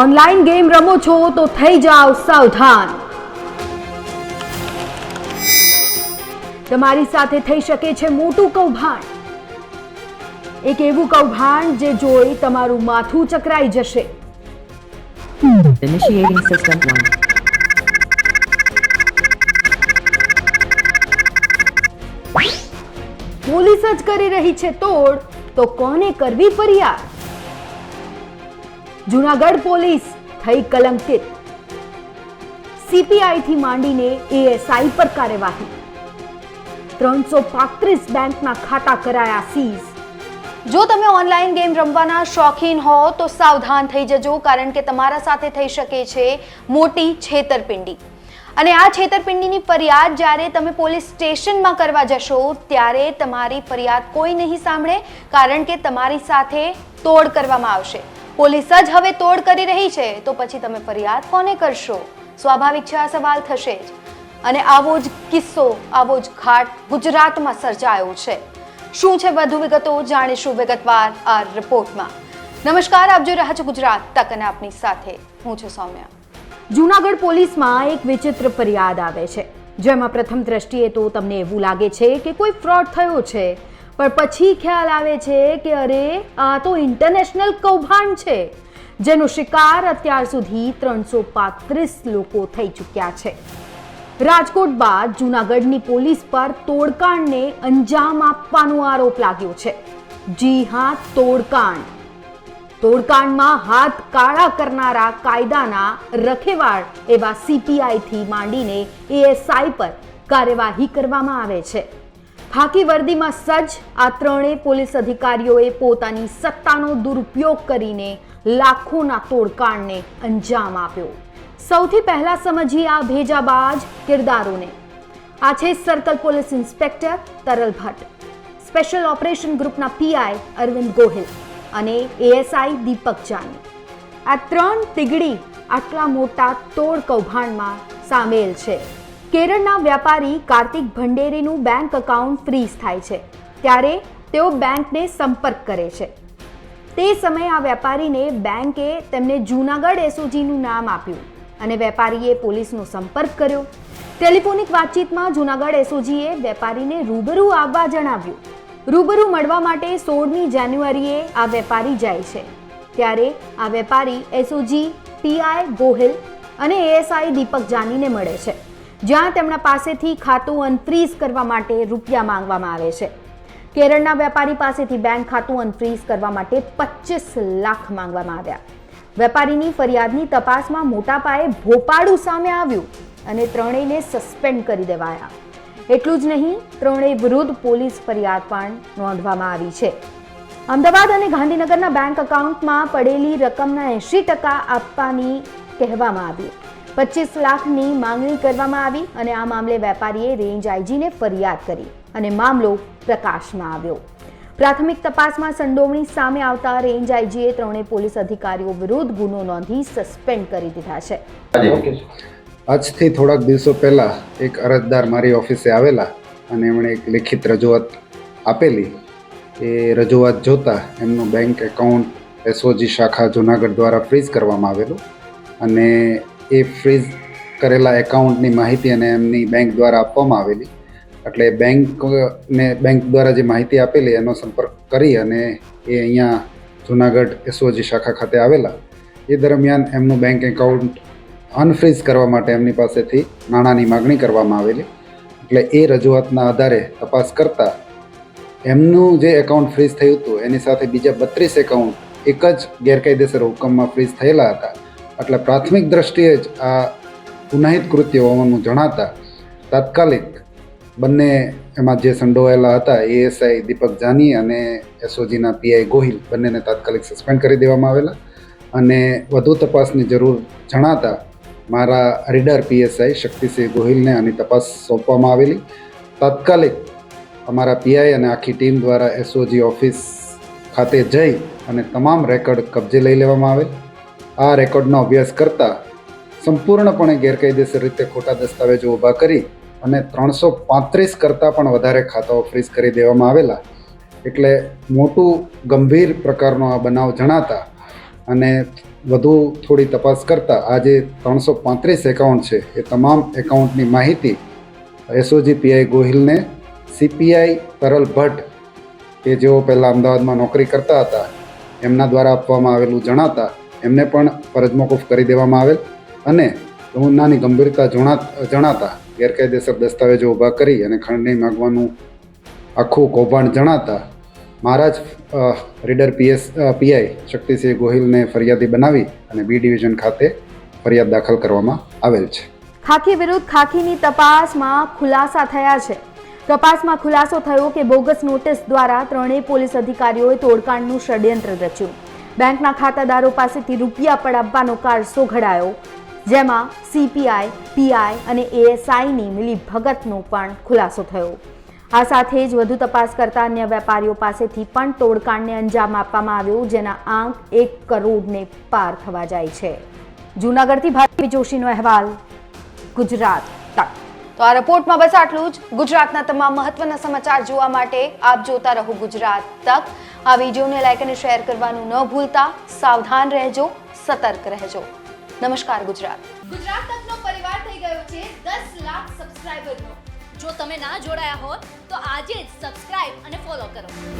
Online game રમો છો તો થઈ જાઓ સાવધાન. તમારી સાથે થઈ શકે છે મોટું કૌભાંડ. એક એવું કૌભાંડ જે જોઈ તમારું માથું ચકરાઈ જશે. Initiating system 1. પોલીસ જ કરી રહી છે તોડ તો કોને કરવી ફરિયાદ? જુનાગઢ પોલીસ થઈ કલંકિત. સીપીઆઈ થી માંડીને એએસઆઈ પર કાર્યવાહી. ત્રણસો પાંત્રીસ બેંકના ખાતા કરાયા સીઝ. જો તમે ઓનલાઈન ગેમ રમવાના શોખીન હો, તો સાવધાન થઈ જજો, કારણ કે તમારા સાથે થઈ શકે છે મોટી છેતરપિંડી. અને આ છેતરપિંડીની ફરિયાદ જ્યારે તમે પોલીસ સ્ટેશનમાં કરવા જશો, ત્યારે તમારી ફરિયાદ કોઈ નહીં સાંભળે, કારણ કે તમારી સાથે તોડ કરવામાં આવશે. પોલીસ જ હવે તોડ કરી રહી છે. તો પછી તમે ફરિયાદ કોને કરશો? સ્વાભાવિક છે આ સવાલ થશે જ. અને આવો જ કિસ્સો, આવો જ ઘાટ ગુજરાતમાં સર્જાયો છે. શું છે વધુ વિગતો જાણીશું વિગતવાર આ રિપોર્ટમાં. નમસ્કાર, આપ જોઈ રહ્યા છો ગુજરાત તક અને આપની સાથે હું છું સૌમ્યા. જૂનાગઢ પોલીસમાં એક વિચિત્ર ફરિયાદ આવે છે. જેમાં પ્રથમ દ્રષ્ટિએ તો તમને એવું લાગે છે કે કોઈ ફ્રોડ થયો છે. પણ પછી ખ્યાલ આવે છે કે અરે, આ તો ઇન્ટરનેશનલ કૌભાંડ છે, જેનો શિકાર અત્યાર સુધી ત્રણસો પાંત્રીસ લોકો થઈ ચૂક્યા છે. રાજકોટ બાદ જૂનાગઢની પોલીસ પર તોડકાંડને અંજામ આપવાનો આરોપ લાગ્યો છે. જી હા, તોડકાંડ. તોડકાંડમાં હાથ કાળા કરનારા કાયદાના રખેવાળ એવા સીપીઆઈથી માંડીને એએસઆઈ પર કાર્યવાહી કરવામાં આવે છે. ખાકી વર્દીમાં સજ્જ, આ ત્રણેય પોલીસ અધિકારીઓએ પોતાની સત્તાનો દુરુપયોગ કરીને લાખોના તોડકાણને અંજામ આપ્યો. સૌથી પહેલા સમજીએ આ ભેજાબાજ કિરદારોને. આ છે circle police inspector Taral Bhatt. Special operation ગ્રુપના પીઆઈ અરવિંદ ગોહિલ અને એએસઆઈ દીપક જાની. આ ત્રણ તીગડી આટલા મોટા તોડ કૌભાંડમાં સામેલ છે. કેરળના વ્યાપારી કાર્તિક ભંડેરીનું બેંક એકાઉન્ટ ફ્રીઝ થાય છે, ત્યારે તેઓ બેંકને સંપર્ક કરે છે. તે સમયે આ વેપારીને બેંકે તેમને જૂનાગઢ એસઓજીનું નામ આપ્યું અને વેપારીએ પોલીસનો સંપર્ક કર્યો. ટેલિફોનિક વાતચીતમાં જૂનાગઢ એસઓજીએ વેપારીને રૂબરૂ આવવા જણાવ્યું. રૂબરૂ મળવા માટે સોળમી જાન્યુઆરીએ આ વેપારી જાય છે, ત્યારે આ વેપારી એસઓજી પીઆઈ ગોહિલ અને એએસઆઈ દીપક જાનીને મળે છે. જ્યાં તેમના પાસેથી ખાતું અનફ્રીઝ કરવા માટે રૂપિયા માંગવામાં આવે છે. કેરળના વેપારી પાસેથી બેંક ખાતું અનફ્રીઝ કરવા માટે પચીસ લાખ માંગવામાં આવ્યા. વેપારીની ફરિયાદની તપાસમાં મોટા પાયે ભોપાડું સામે આવ્યું અને ત્રણેયને સસ્પેન્ડ કરી દેવાયા. એટલું જ નહીં, ત્રણેય વિરુદ્ધ પોલીસ ફરિયાદ પણ નોંધવામાં આવી છે. અમદાવાદ અને ગાંધીનગરના બેંક એકાઉન્ટમાં પડેલી રકમના એંશી ટકા આપવાની કહેવામાં આવી. પચીસ લાખની માંગણી કરવામાં આવી અને આ મામલે વેપારીએ રેન્જ આઈજીને ફરિયાદ કરી અને મામલો પ્રકાશમાં આવ્યો. પ્રાથમિક તપાસમાં સંડોવણી સામે આવતા રેન્જ આઈજીએ ત્રણેય પોલીસ અધિકારીઓ વિરુદ્ધ ગુનો નોંધી સસ્પેન્ડ કરી દીધા છે. આજથી થોડાક દિવસો પહેલાં એક અરજદાર મારી ઓફિસે આવેલા અને એમણે એક લેખિત રજૂઆત આપેલી. એ રજૂઆત જોતાં એમનું બેંક એકાઉન્ટ એસઓજી શાખા જુનાગઢ દ્વારા ફ્રીઝ કરવામાં આવેલું અને એ ફ્રીઝ કરેલા એકાઉન્ટની માહિતી અને એમની બેંક દ્વારા આપવામાં આવેલી. એટલે બેંકને બેંક દ્વારા જે માહિતી આપેલી એનો સંપર્ક કરી અને એ અહીંયા જુનાગઢ એસઓજી શાખા ખાતે આવેલા. એ દરમિયાન એમનું બેંક એકાઉન્ટ અનફ્રીઝ કરવા માટે એમની પાસેથી નાણાંની માગણી કરવામાં આવેલી. એટલે એ રજૂઆતના આધારે તપાસ કરતાં એમનું જે એકાઉન્ટ ફ્રીઝ થયું હતું, એની સાથે બીજા બત્રીસ એકાઉન્ટ એક જ ગેરકાયદેસર હુકમમાં ફ્રીઝ થયેલા હતા. એટલે પ્રાથમિક દ્રષ્ટિએ જ આ ગુનાહિત કૃત્ય હોવાનું જણાતા, તાત્કાલિક બંને એમાં જે સંડોવાયેલા હતા એએસઆઈ દીપક જાની અને એસઓજીના પીઆઈ ગોહિલ, બંનેને તાત્કાલિક સસ્પેન્ડ કરી દેવામાં આવેલા. અને વધુ તપાસની જરૂર જણાતા મારા રીડર પીએસઆઈ શક્તિસિંહ ગોહિલને આની તપાસ સોંપવામાં આવેલી. તાત્કાલિક અમારા પીઆઈ અને આખી ટીમ દ્વારા એસઓજી ઓફિસ ખાતે જઈ અને તમામ રેકોર્ડ કબજે લઈ લેવામાં આવેલ. આ રેકોર્ડનો અભ્યાસ કરતાં સંપૂર્ણપણે ગેરકાયદેસર રીતે ખોટા દસ્તાવેજો ઊભા કરી અને ત્રણસો પાંત્રીસ કરતાં પણ વધારે ખાતાઓ ફ્રીઝ કરી દેવામાં આવેલા. એટલે મોટું ગંભીર પ્રકારનો આ બનાવ જણાતા અને વધુ થોડી તપાસ કરતાં આ જે ત્રણસો પાંત્રીસ એકાઉન્ટ છે, એ તમામ એકાઉન્ટની માહિતી એસઓજી પીઆઈ ગોહિલને સીપીઆઈ તરલ ભટ્ટ, કે જેઓ પહેલાં અમદાવાદમાં નોકરી કરતા હતા, એમના દ્વારા આપવામાં આવેલું જણાતા એમને પણ ફરજ મોકૂફ કરી દેવામાં આવેલ. અને ગુનાની ગંભીરતા જણાતા ગેરકાયદેસર દસ્તાવેજો ઊભા કરી અને ખંડણી માગવાનું આખું કૌભાંડ જણાતા Maharaj reader PS PI Shaktisinh ગોહિલને ફરિયાદી બનાવી અને બી ડિવિઝન ખાતે ફરિયાદ દાખલ કરવામાં આવેલ છે. ખાખી વિરુદ્ધ ખાખીની તપાસમાં ખુલાસા થયા છે. તપાસમાં ખુલાસો થયો કે બોગસ નોટિસ દ્વારા ત્રણેય પોલીસ અધિકારીઓએ તોડકાંડનું ષડયંત્ર રચ્યું. બેંકના ખાતાદારો પાસેથી રૂપિયા પડાવવાનો કારસો ઘડાયો જેમાં સીપીઆઈ પીઆઈ અને એએસઆઈની મિલીભગતનો પણ ખુલાસો થયો. આ સાથે જ વધુ તપાસ કરતા અન્ય વેપારીઓ પાસેથી પણ તોડકાણને અંજામ આપવામાં આવ્યો, જેના આંક એક કરોડને પાર થવા જાય છે. જૂનાગઢથી ભારતી જોશીનો અહેવાલ, ગુજરાત તક. તો આ રિપોર્ટમાં બસ આટલું જ. ગુજરાતના તમામ મહત્વના સમાચાર જોવા માટે આપ જોતા રહો ગુજરાત તક. આ વિડીયોને લાઈક અને શેર કરવાનું ન ભૂલતા સાવધાન રહેજો, સતર્ક રહેજો. નમસ્કાર, ગુજરાત. ગુજરાત તકનો પરિવાર થઈ ગયો છે દસ લાખ સબસ્ક્રાઇબરનો જો તમે ના જોડાયા હો તો આજે જ સબસ્ક્રાઇબ અને ફોલો કરો.